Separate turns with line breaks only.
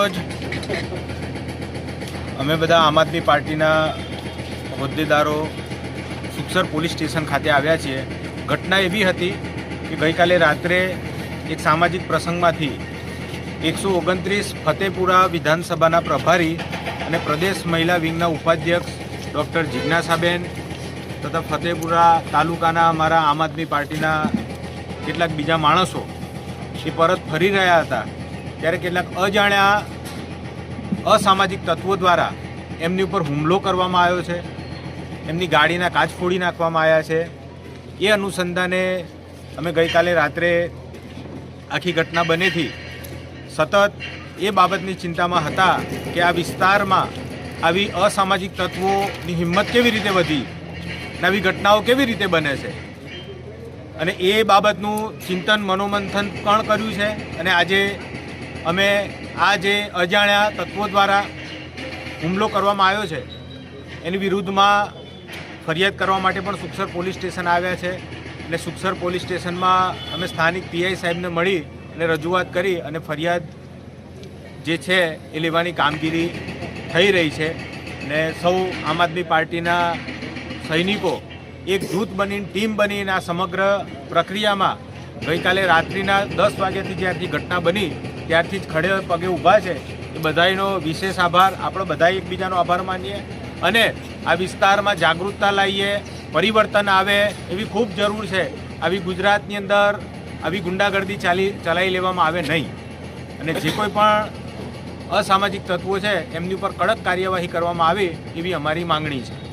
રોજ અમે બધા આમ આદમી પાર્ટીના હોદ્દેદારો સુખસર પોલીસ સ્ટેશન ખાતે આવ્યા છીએ. ઘટના એવી હતી કે ગઈકાલે રાત્રે એક સામાજિક પ્રસંગમાંથી એકસો ઓગણત્રીસ ફતેપુરા વિધાનસભાના પ્રભારી અને પ્રદેશ મહિલા વિંગના ઉપાધ્યક્ષ ડૉક્ટર જિજ્ઞાસાબેન તથા ફતેપુરા તાલુકાના અમારા આમ આદમી પાર્ટીના કેટલાક બીજા માણસો એ પરત ફરી રહ્યા હતા. ત્યારે કેટલાક અજાણ્યા અસામાજિક તત્વો દ્વારા એમની ઉપર હુમલો કરવામાં આવ્યો છે. એમની ગાડીના કાચ ફોડી નાખવામાં આવ્યા છે. એ અનુસંધાને અમે ગઈકાલે રાત્રે આખી ઘટના બનેથી સતત એ બાબતની ચિંતામાં હતા કે આ વિસ્તારમાં આવી અસામાજિક તત્વોની હિંમત કેવી રીતે વધી અને આવી ઘટનાઓ કેવી રીતે બને છે? અને એ બાબતનું ચિંતન, મનોમંથન પણ કર્યું છે? અને આજે અમે આ જે અજાણ્યા તત્વો દ્વારા હુમલો કરવામાં આવ્યો છે, એની વિરુદ્ધમાં ફરિયાદ કરવા માટે પણ સુખસર પોલીસ સ્ટેશન આવ્યા છે અને સુખસર પોલીસ સ્ટેશનમાં અમે સ્થાનિક પીઆઈ સાહેબને મળી અને રજૂઆત કરી અને ફરિયાદ જે છે એ લેવાની કામગીરી થઈ રહી છે ને સૌ આમ આદમી પાર્ટીના સૈનિકો એક જૂથ બનીને, ટીમ બનીને આ સમગ્ર પ્રક્રિયામાં ગઈકાલે રાત્રિના દસ વાગ્યાથી જ્યારથી ઘટના બની ત્યારથી જ ખડે પગે ઊભા છે. એ બધાનો વિશેષ આભાર. આપણે બધા એકબીજાનો આભાર માનીએ અને આ વિસ્તારમાં જાગૃતતા લાવીએ, પરિવર્તન આવે એવી ખૂબ જરૂર છે. આવી ગુજરાતની અંદર આવી ગુંડાગર્દી ચાલી, ચલાવી લેવામાં આવે નહીં. અને જે કોઈ પણ અસામાજિક તત્વો છે, એમની ઉપર કડક કાર્યવાહી કરવામાં આવે એવી અમારી માંગણી છે.